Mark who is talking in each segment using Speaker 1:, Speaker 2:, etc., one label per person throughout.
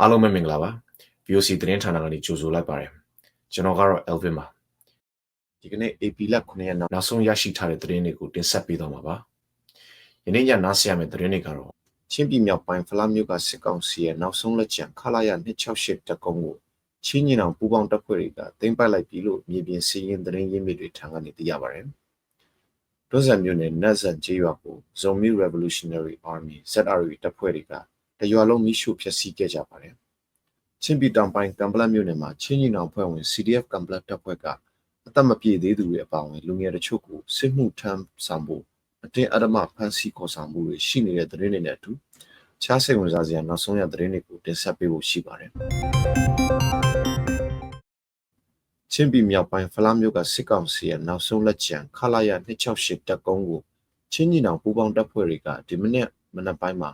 Speaker 1: အားလုံးပဲမင်္ဂလာပါ VOC သတင်းဌာနကနေကြိုဆိုလိုက်ပါတယ်ကျွန်တော်ကတော့ Elvin ပါဒီကနေ့ AP လက်9ရက်နောက်ဆုံးရရှိထားတဲ့သတင်းတွေကိုတင်ဆက်ပေးသွားမှာပါယနေ့ညနားဆင်ရမယ့်သတင်းတွေကတော့ချင်းပြည်မြောက်ပိုင်းဖလားမြို့ကစစ်ကောင်စီရဲ့နောက်ဆုံးလက်ကျန်ခလာရ268တပ်ကုန်းကိုချင်းညီနောင်ပူးပေါင်းတပ်ဖွဲ့တွေကတင်ပိုက်လိုက်ပြီလို့မြေပြင်စီးရင်သတင်းရင်းမြစ်တွေထံကနေသိရပါတယ် တွန်းဆန်မြို့နယ်နတ်ဆန်ကျေးရွာကို Zombie Revolutionary Army ZRE တပ်ဖွဲ့တွေကတရွာလုံးမိရှုဖျက်ဆီးခဲ့ကြပါတယ်။ချင်းပြည်တောင်ပိုင်းကံပလတ်မြို့နယ်မှာချင်းညီနောင်ဖွဲ့ဝင် CDF ကံပလတ်တပ်ဖွဲ့ကအသက်မပြည့်သေးသူတွေအပါအဝင်လူငယ်တချို့ကိုစစ်မှုထမ်းဆောင်ဖို့အတင်းအဓမ္မဖမ်းဆီးခေါ်ဆောင်မှုတွေရှိနေတဲ့သတင်းတွေနဲ့အတူချားစိတ်ဝင်စားစရာနောက်ဆုံးရသတင်းတွေကိုတင်ဆက်ပေးဖို့ရှိပါတယ်။ ချင်းပြည်မြောက်ပိုင်းဖလားမြို့ကစစ်ကောင်စီရဲ့နောက်ဆုံးလက်ကျန်ခလာရ268တပ်ကုန်းကိုချင်းညီနောင်ပူးပေါင်းတပ်ဖွဲ့တွေကဒီမနေ့မနက်ပိုင်းမှာ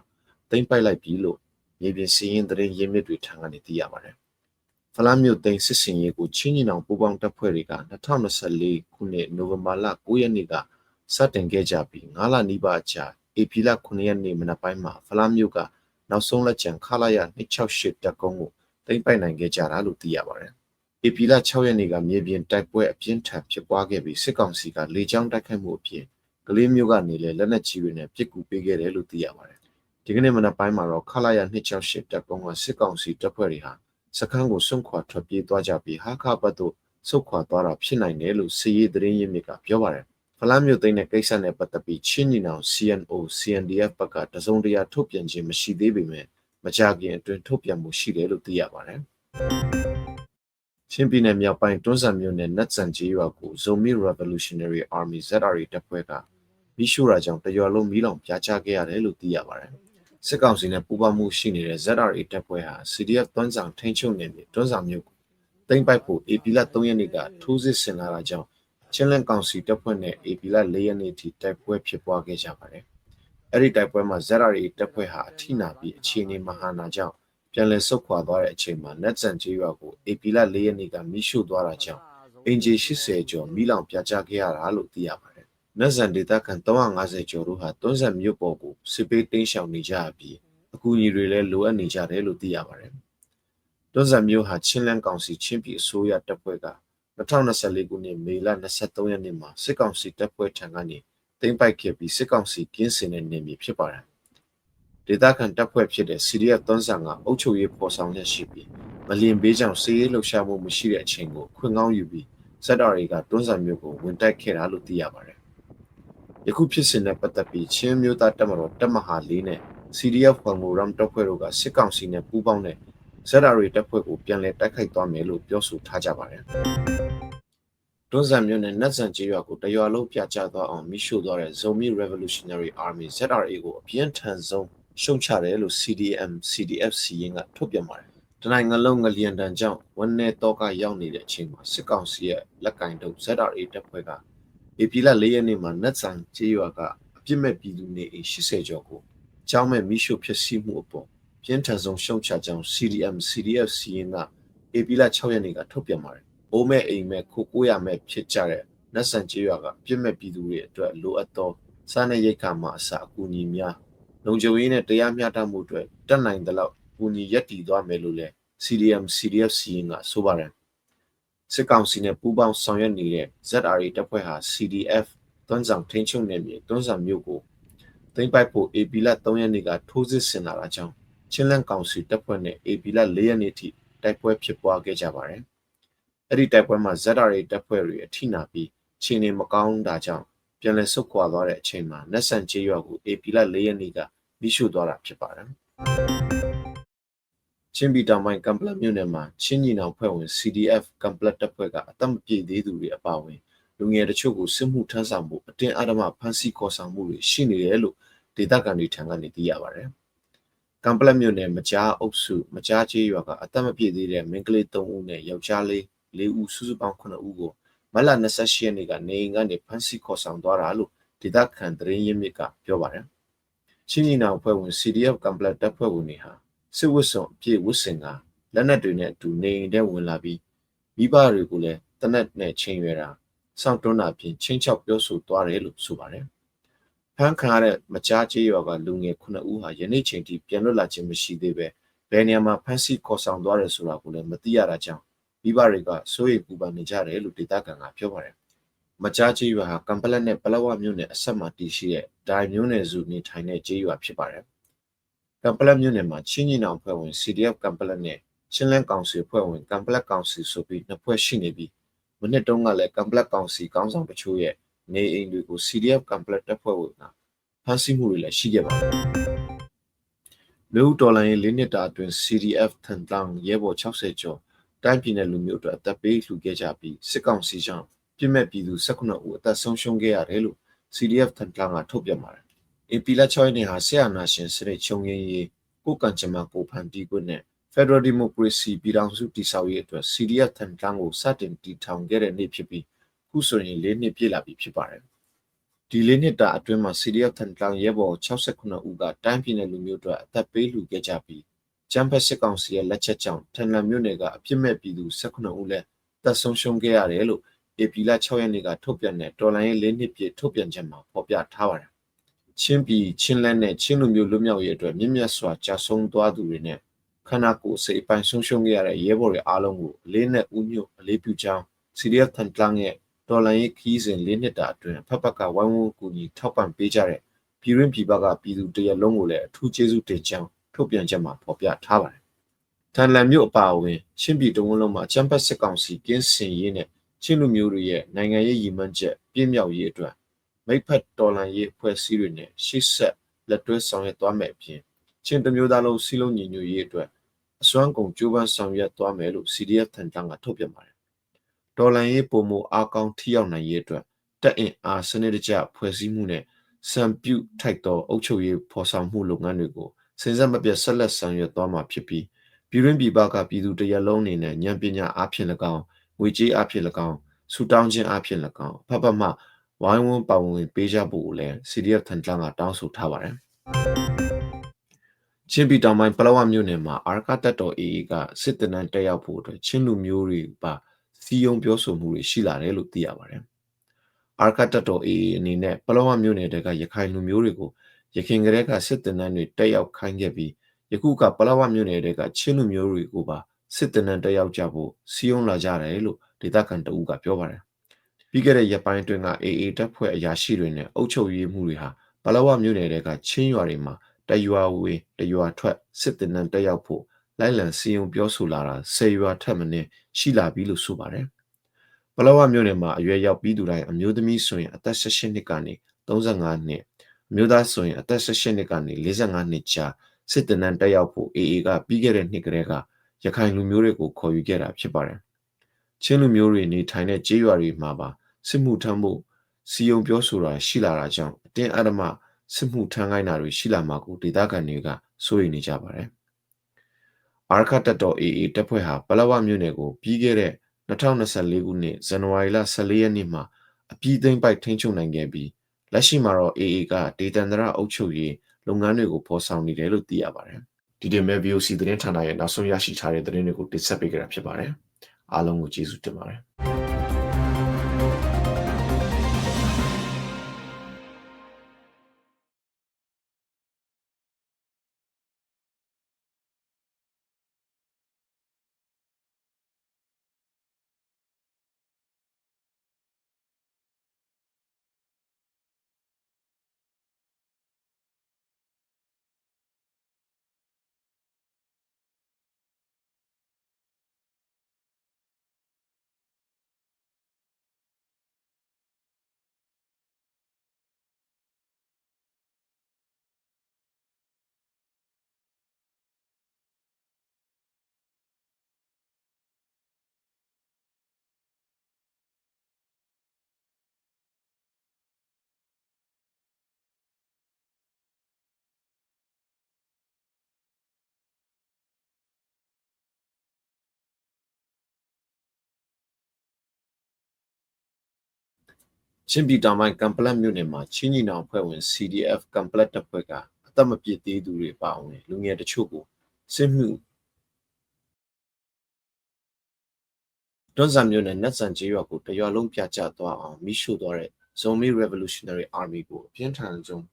Speaker 1: သိမ်းပိုက်လိုက်ပြီလို့မြေပြင်စီးရင်သတင်းရင်းမြစ်တွေထံကနေသိရပါတယ်။ဖလားမြို့သိမ်းစစ်စင်ရေးကိုချင်းညီနောင်ပူးပေါင်းတပ်ဖွဲ့တွေက2024ခုနှစ်နိုဝင်ဘာလ9ရက်နေ့ကစတင်ခဲ့ကြပြီး9လနီးပါးကြာဧပြီလ9ရက်နေ့မနက်ပိုင်းမှာဖလားမြို့ကနောက်ဆုံးလက်ကျန်ခလာရ268တပ်ကုန်းကိုသိမ်းပိုက်နိုင်ခဲ့ကြတာလို့သိရပါတယ်။ ဧပြီလ6ရက်နေ့ကမြေပြင်တိုက်ပွဲအပြင်းထန်ဖြစ်ပွားခဲ့ပြီးစစ်ကောင်စီကလေကြောင်းတိုက်ခိုက်မှုအပြင်ကလေးမျိုးကနေလည်းလက်နက်ကြီးတွေနဲ့ပစ်ကူပေးခဲ့တယ်လို့သိရပါတယ်ဒီကနေ့မနက်ပိုင်းမှာတော့ခလာရ268တပ်ကုန်းကစစ်ကောင်စီတပ်ဖွဲ့တွေဟာစခန်းကိုစွန့်ခွာထွက်ပြေးသွားကြပြီးဟာခဘတ်တို့ဆုတ်ခွာသွားတာဖြစ်နိုင်တယ်လို့စီရေးသတင်းရင်းမြစ်ကပြောပါတယ်ဖလားမြို့သိမ်းတဲ့ကိစ္စနဲ့ပတ်သက်ပြီးချင်းညီနောင် CNO CNDF ဘက်ကတစုံတရာထုတ်ပြန်ခြင်းမရှိသေးပေမဲ့မကြခင်အတွင်းထုတ်ပြန်မှုရှိတယ်လို့သိရပါတယ် ချင်းပြည်နယ်မြောက်ပိုင်းတွန်းဆန်မြို့နယ်နတ်ဆန်ကြီးရွာကို Zombie Revolutionary Army ZRA တပ်ဖွဲ့ကမိရှုရာကြောင့်တရွာလုံးမီးလောင်ပြာချခဲ့ရတယ်လို့သိရပါတယ်။စစ်ကောင်စီနဲ့ပူးပေါင်းမှုရှိနေတဲ့ ZRA တပ်ဖွဲ့ဟာ CDF တွန်းဆောင်ထိန်းချုပ်နယ်မြေတွန်းဆောင်မြို့ကိုသိမ်းပိုက်ဖို့ AP လ3ရက်နေ့ကထိုးစစ်ဆင်လာတာကြောင့်ချင်းလန်ကောင်စီတပ်ဖွဲ့နဲ့ AP လ4ရက်နေ့ထိတိုက်ပွဲဖြစ်ပွားခဲ့ကြပါတယ်။အဲ့ဒီတိုက်ပွဲမှာ ZRA တပ်ဖွဲ့ဟာအထိနာပြီးအခြေအနေမဟာနာကြောင့် ပြန်လည်ဆုတ်ခွာသွားတဲ့အချိန်မှာနတ်ဆန်ကျေးရွာကို AP လ4ရက်နေ့ကမိရှုသွားတာကြောင့်အင်ဂျီ80ကျော်မိလောင်ပြချခဲ့ရတာလို့သိရပါတယ်နတ်ဆန်ဒေသခံ350ကျော်တို့ဟာတွန်းဆက်မြို့ပေါ်ကိုစစ်ပေးတင်းရှောင်နေကြပြီးအကူအညီတွေလည်းလိုအပ်နေကြတယ်လို့သိရပါတယ်။တွန်းဆက်မြို့ဟာချင်းလန်းကောင်စီချင်းပြည်အစိုးရတပ်ဖွဲ့က2024ခုနှစ်မေလ23ရက်နေ့မှာစစ်ကောင်စီတပ်ဖွဲ့ထံကနေသိမ်းပိုက်ခဲ့ပြီးစစ်ကောင်စီကင်းစင်တဲ့နေမြေဖြစ်ပါတယ်။ ဒေသခံတပ်ဖွဲ့ဖြစ်တဲ့ CDF တွန်းဆန်ကအုပ်ချုပ်ရေးပေါ်ဆောင်ရရှိပြီးမလျင်ဘေးကြောင့်စီးရေးလှုပ်ရှားမှုမရှိတဲ့အချိန်ကိုခွင့်ကောင်းယူပြီးစက်တော်တွေကတွန်းဆန်မြို့ကိုဝင်တိုက်ခဲ့တာလို့သိရပါတယ်ယခုဖြစ်စဉ်နဲ့ပတ်သက်ပြီးချင်းမျိုးသားတပ်မတော်တပ်မဟာ၄နဲ့ CDF ဖော်မိုရမ်တပ်ဖွဲ့တို့ကစစ်ကောင်စီနဲ့ပူးပေါင်းတဲ့ဇက်ဒါရီတပ်ဖွဲ့ကိုပြန်လည်တိုက်ခိုက်သွားမယ်လို့ပြောဆိုထားကြပါတယ်။တွန်းဆန်မြို့နယ်နတ်ဆန်ကျေးရွာကိုတရွာလုံးပြချသွားအောင်မိရှို့သွားတဲ့ Zombie Revolutionary Army ZRA ကိုအပြင်းထန်ဆုံး ရှုံချတယ်လို့ CDM CDF စီရင်ကထုတ်ပြန်ပါတယ်။တနိုင်ငံလုံးငလျင်တန်ကြောင့်ဝန်내တော့ကရောက်နေတဲ့အချိန်မှာစစ်ကောင်စီရဲ့လက်ကင်တုပ် ZRA တပ်ဖွဲ့ကဧပြီလ၄ရက်နေ့မှာနတ်ဆန်ကျေးရွာကအပြစ်မဲ့ပြည်သူနေအိမ်80ကျော်ကိုကြောင်းမဲ့မိရှုဖြစ်စီမှုအပေါ်ပြင်းထန်ဆုံးရှုံချကြောင်း CDM CDF စီရင်ကဧပြီလ6ရက်နေ့ကထုတ်ပြန်ပါတယ်။အိုးမဲ့အိမ်မဲ့ခိုကိုရမဲ့ဖြစ်ကြတဲ့နတ်ဆန်ကျေးရွာကပြစ်မဲ့ပြည်သူတွေအတွက်လိုအပ်သောစားနပ်ရိက္ခာမှအစအကူအညီများ လုံခြုံရေးနဲ့တရားမျှတမှုအတွက်တက်နိုင်သလောက်ကူညီရည်တည်သွားမယ်လို့လည်း CDM CDF စီရင်ကဆိုပါတယ်စစ်ကောင်စီနဲ့ပူးပေါင်းဆောင်ရွက်နေတဲ့ ZRA တပ်ဖွဲ့ဟာ CDF တွန်းဆောင်ထိန်းချုပ်နယ်မြေတွန်းဆောင်မြို့ကိုသိမ်းပိုက်ဖို့ AP လ3ရက်နေ့ကထိုးစစ်ဆင်လာတာကြောင့်ချင်းလန်ကောင်စီတပ်ဖွဲ့နဲ့ AP လ4ရက်နေ့ထိတိုက်ပွဲဖြစ်ပွားခဲ့ကြပါတယ်။အဲ့ဒီတိုက်ပွဲမှာ ZRA တပ်ဖွဲ့တွေအထိနာပြီးခြေနေမကောင်းတာကြောင့် ပြန်လည်ဆုတ်ခွာသွားတဲ့အချိန်မှာနက်ဆန်ချေးရွာကို AP လ4ရက်နေ့ကမိရှုသွားတာဖြစ်ပါတယ်။ချင်းပြည်တောင်ပိုင်းကံပလက်မြို့နယ်မှာချင်းညီနောင်ဖွဲ့ဝင် CDF ကံပလက်တပ်ဖွဲ့ကအသက်မပြည့်သေးသူတွေအပါအဝင်လူငယ်တချို့ကိုစစ်မှုထမ်းဆောင်မှုအတင်းအဓမ္မဖမ်းဆီးခေါ်ဆောင်မှုတွေရှိနေတယ်လို့ဒေသခံတွေထံကနေသိရပါတယ်။ကံပလက်မြို့နယ်မကြားအုပ်စုမကြားချေးရွာကအသက်မပြည့်သေးတဲ့မိန်းကလေး3ဦးနဲ့ယောက်ျားလေး4ဦးစုစုပေါင်း9ဦးကို မလ28ရက်နေ့ကနေအိမ်ကနေဖမ်းဆီးခေါ်ဆောင်သွားတာလို့ဒေသခံသတင်းရင်းမြစ်ကပြောပါတယ်။ချင်းညီနောင်ဖွဲ့ဝင် CDF ကံပလက်တပ်ဖွဲ့ဝင်တွေဟာစစ်ဝတ်စုံအပြည့်ဝတ်ဆင်ကလက်နက်တွေနဲ့အတူနေအိမ်ထဲဝင်လာပြီးမိဘတွေကိုလည်းတနက်နဲ့ချိန်ရွယ်တာစောင့်တွန်းတာဖြင့်ချင်းချောက်ပြောဆိုသွားတယ်လို့ဆိုပါတယ်။ဖမ်းခံရတဲ့မကြားကျေးရွာကလူငယ်9ဦးဟာယနေ့ချိန်ထိပြန်လွတ်လာခြင်းမရှိသေးပဲဘယ်နေရာမှာဖမ်းဆီးခေါ်ဆောင်သွားတယ်ဆိုတာကိုလည်းမသိရတာကြောင့် မိဘတွေကစိုးရိမ်ပူပန်နေကြတယ်လို့ဒေသခံကပြောပါတယ်။မကြားကျေးရွာဟာကံပလက်နဲ့ပလောဝမြို့နယ်အဆက်မှာတည်ရှိတဲ့ဒိုင်မျိုးနယ်စုနေထိုင်တဲ့ကျေးရွာဖြစ်ပါတယ်။ကံပလက်မြို့နယ်မှာချင်းညီနောင်ဖွဲ့ဝင် CDF ကံပလက်နဲ့ချင်းလန်းကောင်စီဖွဲ့ဝင်ကံပလက်ကောင်စီဆိုပြီးနှစ်ဖွဲ့ရှိနေပြီးမနစ်တုန်းကလည်းကံပလက်ကောင်စီကောင်းဆောင်တချို့ရဲ့နေအိမ်တွေကို CDF ကံပလက်တပ်ဖွဲ့ဝင်ကဖမ်းဆီးမှုတွေလည်းရှိခဲ့ပါတယ်။လူဒေါ်လာရင်၄နှစ်တာအတွင်း CDF ထန်တန်ရဲဘော်60ကျော် တိုင်းပြည်နယ်လူမျိုးတို့အသက်ပေးလှူခဲ့ကြပြီးစစ်ကောင်စီကြောင့်ပြစ်မဲ့ပြည်သူ18ဦးအသက်ဆုံးရှုံးခဲ့ရတယ်လို့ CDF ထန်တန်ကထုတ်ပြန်ပါတယ်။ AP လက်ချောင်းနေဟာဆရာနာရှင်စရိတ်ချုံငင်းရေးကိုကံကြမ္မာကိုဖန်တီးခွင့်နဲ့ Federal Democracy ပြည်ထောင်စုတည်ဆောက်ရေးအတွက် CDF ထန်တန်ကိုစတင်တည်ထောင်ခဲ့တဲ့နေ့ဖြစ်ပြီးခုဆိုရင်၄နှစ်ပြည့်လာပြီဖြစ်ပါတယ်။ဒီလေးနှစ်တာအတွင်းမှာ CDF ထန်တန်ရဲဘော်69ဦးကတိုင်းပြည်နယ်လူမျိုးတို့အသက်ပေးလှူခဲ့ကြပြီး ကျန်းဖက်စစ်ကောင်စီရဲ့လက်ချက်ကြောင့်ထန်လန်မြို့နယ်ကအပြစ်မဲ့ပြည်သူ18ဦးလည်းတပ်ဆုံးရှုံးခဲ့ရတယ်လို့ AP လ6ရက်နေ့ကထုတ်ပြန်တဲ့တော်လိုင်းရေး၄နှစ်ပြည့်ထုတ်ပြန်ချက်မှာဖော်ပြထားပါတယ်။ချင်းပြည်ချင်းလက်နဲ့ချင်းလူမျိုးလူမျိုးရေးအတွက်မြင့်မြတ်စွာကြာဆုံးသွားသူတွေနဲ့ခန္ဓာကိုယ်စိတ်ပိုင်းဆုံးရှုံးခဲ့ရတဲ့ရဲဘော်တွေအားလုံးကိုအလေးနဲ့ဥညွတ်အလေးပြုကြောင်း CDF ထန်တန်ရဲ့တော်လိုင်းရေးခီးစဉ်၄နှစ်တာအတွင်းဖက်ဖက်ကဝိုင်းဝန်းကူညီထောက်ပံ့ပေးကြတဲ့ပြည်ရင်းပြည်ပကပြည်သူတရလုံးကိုလည်းအထူးကျေးဇူးတင်ကြောင်း ထုတ်ပြန်ချက်မှာဖော်ပြထားပါတယ်။ထန်လန်မြို့အပါအဝင်ချင်းပြည်တဝန်းလုံးမှာချမ်းပတ်စစ်ကောင်စီကင်းစင်ရေးနဲ့ချင်းလူမျိုးတွေရဲ့နိုင်ငံရေးရည်မှန်းချက်ပြည့်မြောက်ရေးအတွက်မိဖက်တော်လန်ရေးဖွဲ့စည်းတွေနဲ့ရှေ့ဆက်လက်တွဲဆောင်ရွက်သွားမယ်အပြင်ချင်းတမျိုးသားလုံးစီလုံးညီညွတ်ရေးအတွက်အစွမ်းကုန်ကြိုးပမ်းဆောင်ရွက်သွားမယ်လို့ CDF ထန်တန်ကထုတ်ပြန်ပါတယ်။ဒေါ်လန်ရေးပုံမအားကောင်းထိရောက်နိုင်ရေးအတွက်တက်အင်အားစနစ်တကျဖွဲ့စည်းမှုနဲ့စံပြုထိုက်သောအုပ်ချုပ်ရေးဖော်ဆောင်မှုလုပ်ငန်းတွေကို စဉ်ဆက်မပြတ်ဆက်လက်ဆောင်ရွက်သွားမှာဖြစ်ပြီးပြည်ရင်းပြည်ပကပြည်သူတရလုံးအနေနဲ့ဉာဏ်ပညာအားဖြင့်၎င်းငွေကြေးအားဖြင့်၎င်းဆူတောင်းခြင်းအားဖြင့်၎င်းဖဖမှဝိုင်းဝန်းပါဝင်ပေးကြဖို့ကိုလည်း CDF ထန်တလန်ကတောင်းဆိုထားပါတယ်ချင်းပြည်တောင်ပိုင်းပလောဝမြို့နယ်မှာအာရကတက်တော် AA ကစစ်တနန်းတက်ရောက်ဖို့အတွက်ချင်းလူမျိုးတွေပါစီယုံပြောဆိုမှုတွေရှိလာတယ်လို့သိရပါတယ်အာရကတက်တော် AA အနေနဲ့ပလောဝမြို့နယ်တဲကရခိုင်လူမျိုးတွေကို ရခင်ကတည်းကစစ်တနန်းတွေတက်ရောက်ခိုင်းခဲ့ပြီးယခုကပလောဝမြို့နယ်တဲကချင်းလူမျိုးတွေကိုပါစစ်တနန်းတက်ရောက်ကြဖို့စီယုံလာကြတယ်လို့ဒေသခံတအုပ်ကပြောပါတယ်ပြီးခဲ့တဲ့ရက်ပိုင်းအတွင်းက AA တပ်ဖွဲ့အရာရှိတွေနဲ့အုပ်ချုပ်ရေးမှုတွေဟာပလောဝမြို့နယ်တဲကချင်းရွာတွေမှာတရွာဝေးတရွာထွက်စစ်တနန်းတက်ရောက်ဖို့လိုက်လံစီယုံပြောဆိုလာတာ၁၀ရွာထက်မနည်းရှိလာပြီလို့ဆိုပါတယ်ပလောဝမြို့နယ်မှာအရွယ်ရောက်ပြီးသူတိုင်းအမျိုးသမီးဆိုရင်အသက်16နှစ်ကနေ35နှစ်အ မျိုးသားဆိုရင်အသက်16နှစ်ကနေ45နှစ်ကြားစစ်တနန်းတက်ရောက်ဖို့ AA ကပြီးခဲ့တဲ့နှစ်ကတည်းကရခိုင်လူမျိုးတွေကိုခေါ်ယူခဲ့တာဖြစ်ပါတယ်။ချင်းလူမျိုးတွေနေထိုင်တဲ့ကျေးရွာတွေမှာပါစစ်မှုထမ်းဖို့စီယုံပြောဆိုတာရှိလာတာကြောင့်အတင်းအဓမ္မစစ်မှုထမ်းခိုင်းတာတွေရှိလာမှာကိုဒေသခံတွေကစိုးရိမ်နေကြပါတယ်။အာရခတ်တပ်တော် AA တပ်ဖွဲ့ဟာပလဝမြို့နယ်ကိုပြီးခဲ့တဲ့2024ခုနှစ်ဇန်နဝါရီလ14ရက်နေ့မှာအပြည့်သိမ်းပိုက်ထိန်းချုပ်နိုင်ခဲ့ပြီး လက်ရှိမှာတော့ AA ကဒေသန္တရအုပ်ချုပ်ရေးလုပ်ငန်းတွေကိုဖော်ဆောင်နေတယ်လို့သိရပါတယ်။ဒီတင်မဲ့ VOC သတင်းဌာနရဲ့နောက်ဆုံးရရှိထားတဲ့သတင်းတွေကိုတင်ဆက်ပေးကြတာဖြစ်ပါတယ်။အားလုံးကိုကျေးဇူးတင်ပါတယ်။။ ချင်းပြည်တောင်ပိုင်းကံပလက်မြို့နယ်မှာချင်းညီနောင်ဖွဲ့ဝင် CDF ကံပလက်တပ်ဖွဲ့ကအသက်မပြည့်သေးသူတွေပါဝင်လူငယ်တချို့ကိုစစ်မှုတွန်းဆန်မြို့နယ်နတ်ဆန်ကျေးရွာကိုတရွာလုံးပြချသွားအောင်မိရှို့သွားတဲ့ Zomi Revolutionary Army ကိုအပြင်းထန်ဆုံး